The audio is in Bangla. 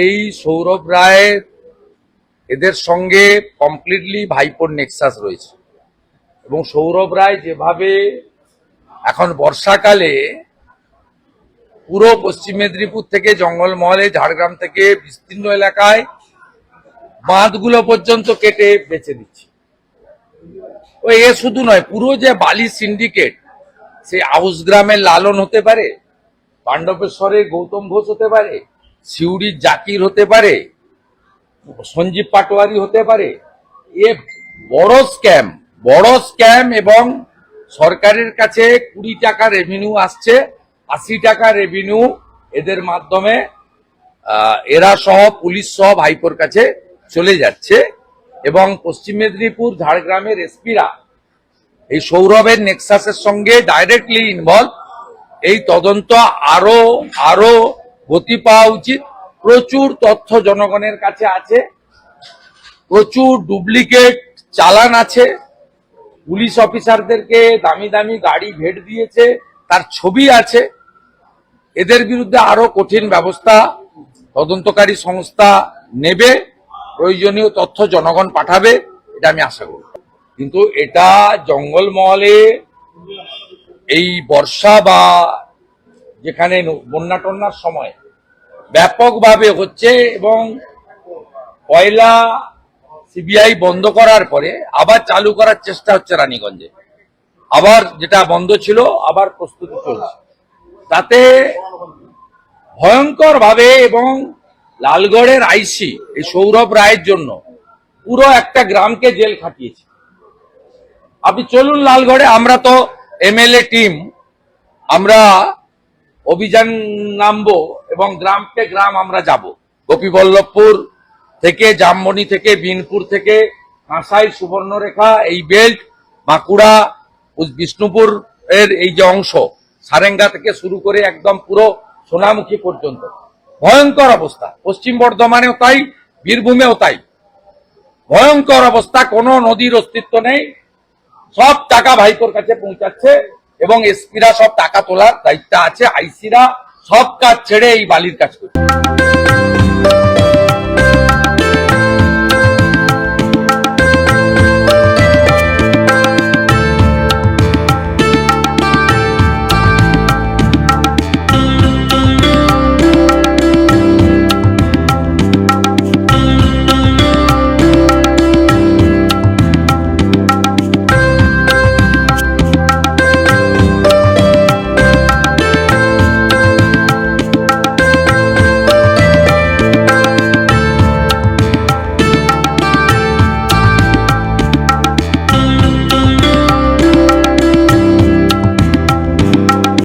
এই সৌরভ রায়ের এদের সঙ্গে কমপ্লিটলি ভাইপোর নেক্সাস রয়েছে। এবং সৌরভ রায় যেভাবে এখন বর্ষাকালে পুরো পশ্চিম মেদিনীপুর থেকে জঙ্গলমহলে, ঝাড়গ্রাম থেকে বিস্তীর্ণ এলাকায় বাঁধগুলো পর্যন্ত কেটে বেঁচে দিচ্ছে। ও এ শুধু নয়, পুরো যে বালি সিন্ডিকেট সে আউস গ্রামের লালন হতে পারে পাণ্ডবেশ্বরের গৌতম ঘোষ হতে পারে সিউড়ির জাকির হতে পারে, সঞ্জীব পাটোয়ারি হতে পারে, এ বড় স্ক্যাম বড় স্ক্যাম এবং সরকারের কাছে কুড়ি টাকা রেভিনিউ আসছে, আশি টাকা রেভিনিউ এদের মাধ্যমে এরা সহ পুলিশ সহ ভাইপোর কাছে চলে যাচ্ছে এবং পশ্চিম মেদিনীপুর, ঝাড়গ্রামের এসপিরা এই সৌরভের নেক্সাসের সঙ্গে ডাইরেক্টলি ইনভলভ এই তদন্ত আরও আরও গতি পাওয়া উচিত। প্রচুর তথ্য জনগণের কাছে আছে। প্রচুর ডুপ্লিকেট চালান আছে। পুলিশ অফিসারদেরকে দামি দামি গাড়ি ভেট দিয়েছে। তার ছবি আছে। এদের বিরুদ্ধে আরও কঠিন ব্যবস্থা তদন্তকারী সংস্থা নেবে। প্রয়োজনীয় তথ্য জনগণ পাঠাবে, এটা আমি আশা করি। কিন্তু এটা জঙ্গলমহলে এই বর্ষা বা যেখানে বন্যা টন্যার সময় ব্যাপকভাবে হচ্ছে এবং কয়লা সিবিআই বন্ধ করার পরে আবার চালু করার চেষ্টা হচ্ছে রানীগঞ্জে। আবার যেটা বন্ধ ছিল, আবার প্রস্তুতি চলছে। তাতে ভয়ঙ্কর ভাবে এবং লালগড়ের আইসি, এই সৌরভ রায়ের জন্য পুরো একটা গ্রামকে জেল খাটিয়েছে। আপনি চলুন লালগড়ে, আমরা তো এমএলএ টিম, আমরা অভিযান নামবো এবং গ্রামকে গ্রাম আমরা যাব। গোপীবল্লভপুর থেকে জামমণি থেকে, বিনপুর থেকে কাঁসাই সুবর্ণরেখা, এই বেল্ট, বাঁকুড়া বিষ্ণুপুর এর এই যে অংশ, সারেঙ্গা থেকে শুরু করে একদম পুরো সোনামুখী পর্যন্ত। ভয়ঙ্কর অবস্থা। পশ্চিম বর্ধমানেও তাই, বীরভূমেও তাই। ভয়ঙ্কর অবস্থা, কোনো নদীর অস্তিত্ব নেই। সব টাকা ভাইপোর কাছে পৌঁছাচ্ছে। এবং এসপিরা সব টাকা তোলার দায়িত্ব আছে, আইসিরা সব কাজ ছেড়ে এই বালির কাজ করছে।